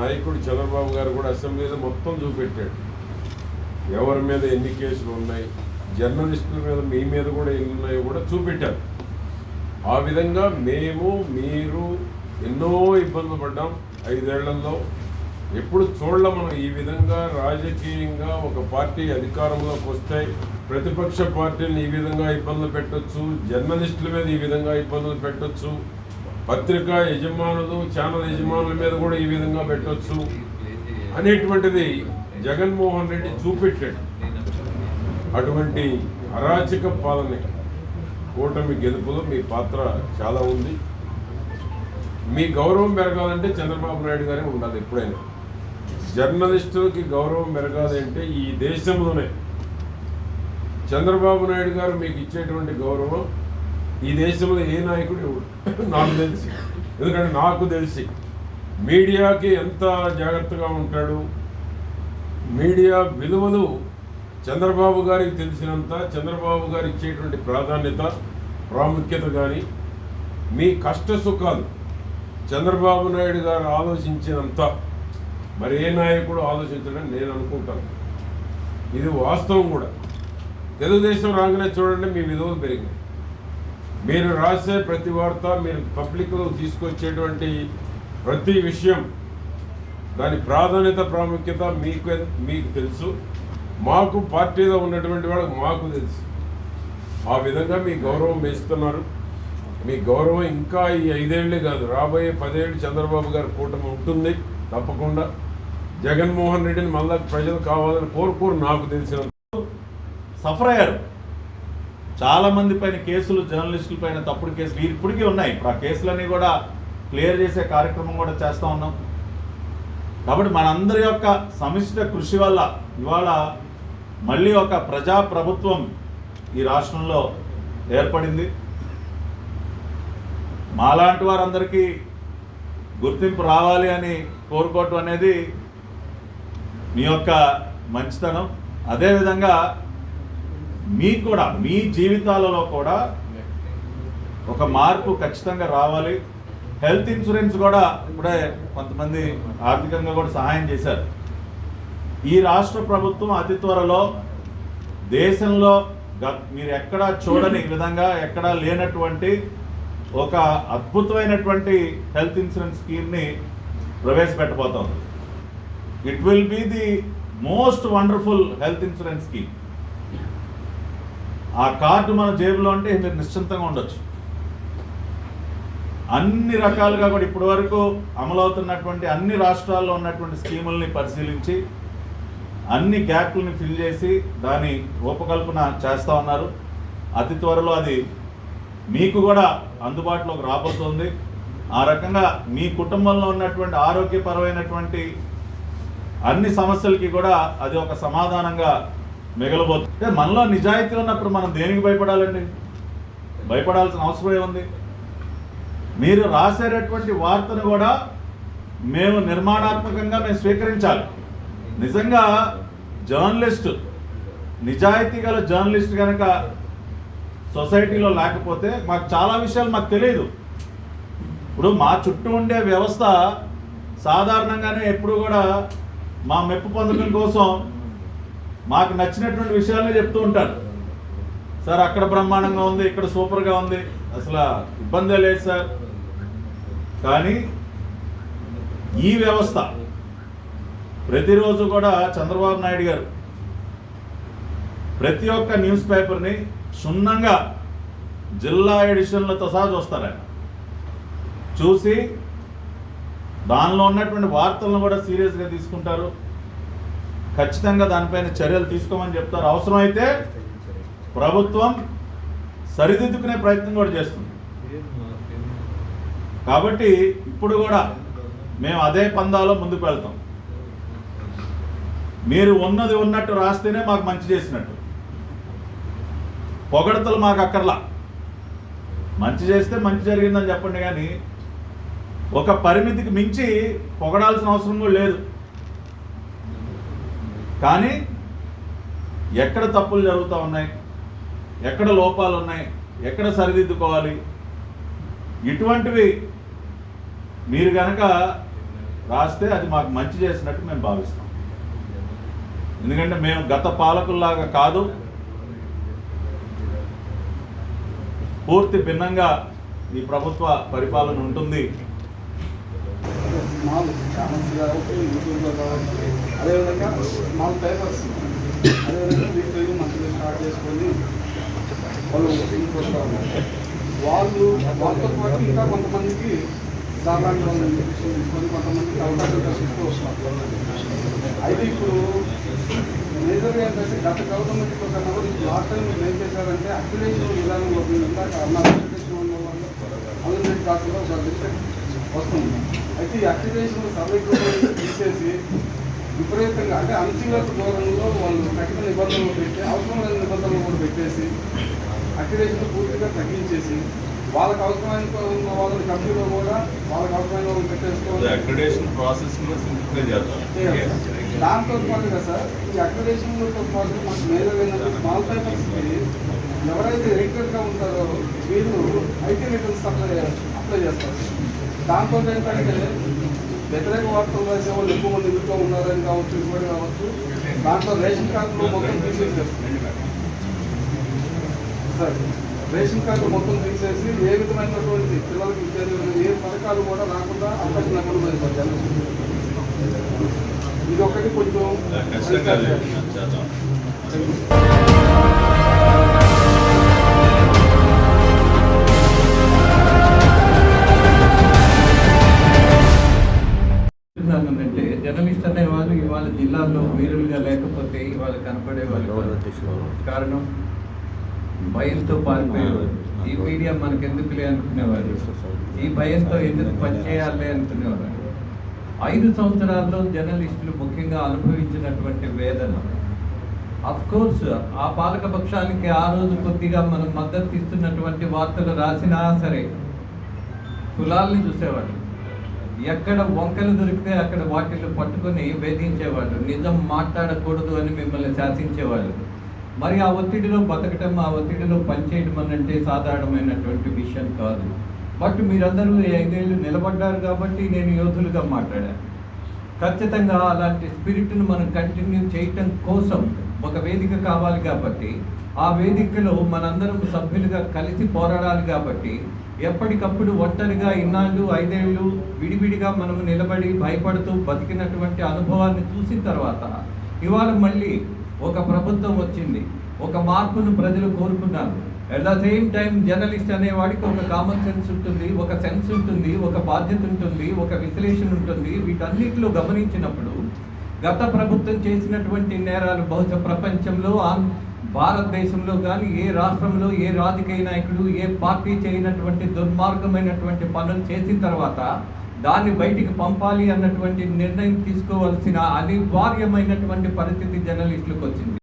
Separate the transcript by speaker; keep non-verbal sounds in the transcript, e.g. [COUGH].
Speaker 1: నాయకుడు చంద్రబాబు గారు కూడా అసెంబ్లీలో మొత్తం చూపెట్టాడు. ఎవరి మీద ఎన్ని కేసులు ఉన్నాయి జర్నలిస్టుల మీద మీ మీద కూడా ఎన్ని ఉన్నాయో కూడా చూపెట్టారు. ఆ విధంగా మేము మీరు ఎన్నో ఇబ్బందులు పడ్డాం ఐదేళ్ళలో. ఎప్పుడు చూడలే మనం ఈ విధంగా రాజకీయంగా ఒక పార్టీ అధికారంలోకి వస్తే ప్రతిపక్ష పార్టీని ఈ విధంగా ఇబ్బందులు పెట్టొచ్చు జర్నలిస్టుల మీద ఈ విధంగా ఇబ్బందులు పెట్టొచ్చు. పత్రికా యజమానులు ఛానల్ యజమానుల మీద కూడా ఈ విధంగా పెట్టచ్చు అనేటువంటిది జగన్మోహన్ రెడ్డి చూపెట్టాడు. అటువంటి అరాచక పాలన కూటమి గెలుపులో మీ పాత్ర చాలా ఉంది. మీ గౌరవం పెరగాలంటే చంద్రబాబు నాయుడు గారే ఉండాలి ఎప్పుడైనా. జర్నలిస్టులకి గౌరవం పెరగాలి అంటే ఈ దేశంలోనే. చంద్రబాబు నాయుడు గారు మీకు ఇచ్చేటువంటి గౌరవం ఈ దేశంలో ఏ నాయకుడు ఇవ్వడు నాకు తెలిసి. ఎందుకంటే నాకు తెలిసి. మీడియాకి ఎంత జాగ్రత్తగా ఉంటాడు? మీడియా విలువలు చంద్రబాబు గారికి తెలిసినంత చంద్రబాబు గారు ఇచ్చేటువంటి ప్రాధాన్యత ప్రాముఖ్యత కానీ మీ కష్ట సుఖాలు చంద్రబాబు నాయుడు గారు ఆలోచించినంత మరి ఏ నాయకుడు ఆలోచించడం నేను అనుకుంటాను. ఇది వాస్తవం కూడా. తెలుగుదేశం రాగానే చూడండి మీ విలువలు పెరిగినాయి. మీరు రాసే ప్రతి వార్త మీరు పబ్లిక్లో తీసుకొచ్చేటువంటి ప్రతి విషయం దాని ప్రాధాన్యత ప్రాముఖ్యత మీకు మీకు తెలుసు. మాకు పార్టీలో ఉన్నటువంటి వాళ్ళకి మాకు తెలుసు. ఆ విధంగా మీ గౌరవం వేస్తున్నారు మీ గౌరవం ఇంకా ఈ ఐదేళ్ళే కాదు రాబోయే పదేళ్ళు చంద్రబాబు గారి కూటమి ఉంటుంది తప్పకుండా. జగన్మోహన్ రెడ్డిని మళ్ళా ప్రజలు కావాలని కోరుకోరు నాకు తెలిసిన
Speaker 2: సఫర్ అయ్యారు. చాలా మంది పైన కేసులు జర్నలిస్టుల పైన తప్పుడు కేసులు ఇప్పటికీ ఉన్నాయి. ఇప్పుడు ఆ కేసులన్నీ కూడా క్లియర్ చేసే కార్యక్రమం కూడా చేస్తూ ఉన్నాం. కాబట్టి మనందరి యొక్క సమిష్ట కృషి వల్ల ఇవాళ మళ్ళీ ఒక ప్రజా ప్రభుత్వం ఈ రాష్ట్రంలో ఏర్పడింది. మాలాంటి వారందరికీ గుర్తింపు రావాలి అని కోరుకోవటం అనేది మీ యొక్క మంచితనం. అదేవిధంగా మీకు కూడా మీ జీవితాలలో కూడా ఒక మార్పు ఖచ్చితంగా రావాలి. హెల్త్ ఇన్సూరెన్స్ కూడా ఇప్పుడే కొంతమంది ఆర్థికంగా కూడా సహాయం చేశారు. ఈ రాష్ట్ర ప్రభుత్వం అతి త్వరలో దేశంలో మీరు ఎక్కడా చూడని [LAUGHS] విధంగా ఎక్కడా లేనటువంటి ఒక అద్భుతమైనటువంటి హెల్త్ ఇన్సూరెన్స్ స్కీమ్ని ప్రవేశపెట్టబోతోంది. It will be the most wonderful health insurance scheme. ఆ కార్డు మన జేబులో అంటే మీరు నిశ్చింతంగా ఉండొచ్చు. అన్ని రకాలుగా కూడా ఇప్పటి వరకు అమలవుతున్నటువంటి అన్ని రాష్ట్రాల్లో ఉన్నటువంటి స్కీముల్ని పరిశీలించి అన్ని గ్యాప్లని ఫిల్ చేసి దాని రూపకల్పన చేస్తూ ఉన్నారు. అతి త్వరలో అది మీకు కూడా అందుబాటులోకి రాబోతుంది. ఆ రకంగా మీ కుటుంబంలో ఉన్నటువంటి ఆరోగ్యపరమైనటువంటి అన్ని సమస్యలకి కూడా అది ఒక సమాధానంగా మిగలబోతుంది మనలో నిజాయితీ ఉన్నప్పుడు మనం దేనికి భయపడాలండి? భయపడాల్సిన అవసరం ఏముంది? మీరు రాసేటటువంటి వార్తను కూడా మేము నిర్మాణాత్మకంగా మేము స్వీకరించాలి. నిజంగా జర్నలిస్ట్ నిజాయితీ గల జర్నలిస్ట్ కనుక సొసైటీలో లేకపోతే మాకు చాలా విషయాలు మాకు తెలియదు ఇప్పుడు మా చుట్టూ ఉండే వ్యవస్థ సాధారణంగానే ఎప్పుడు కూడా మా మెప్పు పొందడం కోసం మాకు నచ్చినటువంటి విషయాలనే చెప్తూ ఉంటారు. సార్ అక్కడ బ్రహ్మాండంగా ఉంది ఇక్కడ సూపర్గా ఉంది. అసలు ఇబ్బందే లేదు సార్. కానీ ఈ వ్యవస్థ ప్రతిరోజు కూడా చంద్రబాబు నాయుడు గారు ప్రతి ఒక్క న్యూస్ పేపర్ని క్షుణ్ణంగా జిల్లా ఎడిషన్లతో సహా చూస్తారు ఆయన. చూసి దానిలో ఉన్నటువంటి వార్తలను కూడా సీరియస్గా తీసుకుంటారు. ఖచ్చితంగా దానిపైన చర్యలు తీసుకోమని చెప్తారు. అవసరమైతే ప్రభుత్వం సరిదిద్దుకునే ప్రయత్నం కూడా చేస్తుంది. కాబట్టి ఇప్పుడు కూడా మేము అదే పందాలో ముందుకు వెళ్తాం. మీరు ఉన్నది ఉన్నట్టు రాస్తేనే మాకు మంచి చేసినట్టు. పొగడతలు మాకు అక్కర్లా. మంచి చేస్తే మంచి జరిగిందని చెప్పండి కానీ ఒక పరిమితికి మించి పొగడాల్సిన అవసరం కూడా లేదు. కానీ ఎక్కడ తప్పులు జరుగుతూ ఉన్నాయి? ఎక్కడ లోపాలు ఉన్నాయి? ఎక్కడ సరిదిద్దుకోవాలి? ఇటువంటివి మీరు కనుక రాస్తే అది మాకు మంచి చేసినట్టు మేము భావిస్తాం. ఎందుకంటే మేము గత పాలకుల్లాగా కాదు పూర్తి భిన్నంగా ఈ ప్రభుత్వ పరిపాలన ఉంటుంది.
Speaker 3: అదేవిధంగా మామూలు పేపర్స్ అదేవిధంగా వీక్లీ మంత్లీ స్టార్ట్ చేసుకొని వాళ్ళు ఇంటికి ఉన్నారు. వాళ్ళు వాళ్ళతో పాటు ఇంకా కొంతమందికి సాధారణ వాళ్ళని తీసుకొని కొంతమందికి అవకాశం కల్పిస్తూ వస్తున్నారు. అయితే ఇప్పుడు మేజర్గా ఏంటంటే గత గవర్నమెంట్ కన్నా కూడా ఇప్పుడు లాస్ట్ టైం మీరు ఏం చేశారంటే అక్యులేషన్ విధానంలో మీరు ఇందాక అన్నారు అక్రిడేషన్ ఉన్న కాకుండా ఒక డిస్ట్రిక్ట్ వస్తుంది. అయితే ఈ అక్యులేషన్ సర్వే తీసేసి విపరీతంగా అంటే అణచివేత దూరంలో వాళ్ళు కఠిన నిబంధనలు పెట్టి అవసరం లేని నిబంధనలు కూడా పెట్టేసి అక్రిడేషన్ పూర్తిగా తగ్గించేసి వాళ్ళకి అవసరమైన వాళ్ళని కంపెనీలో కూడా వాళ్ళకి అవసరమైన వాళ్ళని పెట్టేసుకోవాలి.
Speaker 2: ప్రాసెస్
Speaker 3: దాంతో పాటుగా సార్ ఈ అక్రిడేషన్తో పాటు మేజర్ ఏంటంటే స్మాల్ పేపర్స్ ఎవరైతే ఎడిటర్గా ఉంటారో వీళ్ళు ఐటీ రిటర్న్స్ అప్లై అప్లై చేస్తారు. దాంతో ఏంటంటే వ్యతిరేక వార్తలు రాసే వాళ్ళు ఎక్కువ మంది ఇంట్లో ఉన్నారని కావచ్చు ఇంకోటి కావచ్చు. దాంట్లో రేషన్ కార్డులో మొత్తం తీసేసేస్తారు. సార్ రేషన్ కార్డు మొత్తం తీసేసి ఏ విధమైనటువంటి పిల్లలకి ఇచ్చేది ఏ పథకాలు కూడా రాకుండా అవకాశం సార్ జనం. ఇది ఒకటి కొంచెం
Speaker 4: అంటే జర్నలిస్ట్ అనే వాళ్ళు ఇవాళ జిల్లాల్లో వీరులుగా లేకపోతే ఇవాళ కనపడే వాళ్ళు. కారణం భయంతో పారిపోయేవారు ఈ మీడియా మనకు ఎందుకులే అనుకునేవారు ఈ భయంతో ఎందుకు పనిచేయాలి అనుకునేవారు ఐదు సంవత్సరాల్లో జర్నలిస్టులు ముఖ్యంగా అనుభవించినటువంటి వేదన. అఫ్ కోర్స్ ఆ పాలక పక్షానికి ఆ రోజు కొద్దిగా మనం మద్దతు ఇస్తున్నటువంటి వార్తలు రాసినా సరే కులాల్ని చూసేవాళ్ళు. ఎక్కడ వంకలు దొరికితే అక్కడ వాటిల్లో పట్టుకొని వేధించేవాళ్ళు. నిజం మాట్లాడకూడదు అని మిమ్మల్ని శాసించేవాళ్ళు. మరి ఆ ఒత్తిడిలో బతకటం ఆ ఒత్తిడిలో పనిచేయడం అనంటే సాధారణమైనటువంటి విషయం కాదు. బట్ మీరందరూ ఐదేళ్ళు నిలబడ్డారు కాబట్టి నేను యోధులుగా మాట్లాడాను. ఖచ్చితంగా అలాంటి స్పిరిట్ను మనం కంటిన్యూ చేయటం కోసం ఒక వేదిక కావాలి కాబట్టి ఆ వేదికలో మనందరం సభ్యులుగా కలిసి పోరాడాలి కాబట్టి ఎప్పటికప్పుడు ఒంటరిగా ఇన్నాళ్ళు ఐదేళ్ళు విడివిడిగా మనము నిలబడి భయపడుతూ బతికినటువంటి అనుభవాన్ని చూసిన తర్వాత ఇవాళ మళ్ళీ ఒక ప్రభుత్వం వచ్చింది. ఒక మార్పును ప్రజలు కోరుకున్నారు. At the same time journalist అనేవాడికి ఒక కామన్ సెన్స్ ఉంటుంది ఒక సెన్స్ ఉంటుంది ఒక బాధ్యత ఉంటుంది ఒక విశ్లేషణ ఉంటుంది. వీటన్నిటిలో గమనించినప్పుడు గత ప్రభుత్వం చేసినటువంటి నేరాలు బహుశా ప్రపంచంలో భారతదేశంలో కానీ ఏ రాష్ట్రంలో ఏ రాజకీయ నాయకుడు ఏ పార్టీ చేయనటువంటి దుర్మార్గమైనటువంటి పనులు చేసిన తర్వాత దాన్ని బయటికి పంపాలి అన్నటువంటి నిర్ణయం తీసుకోవాల్సిన అనివార్యమైనటువంటి పరిస్థితి జర్నలిస్టులకు వచ్చింది.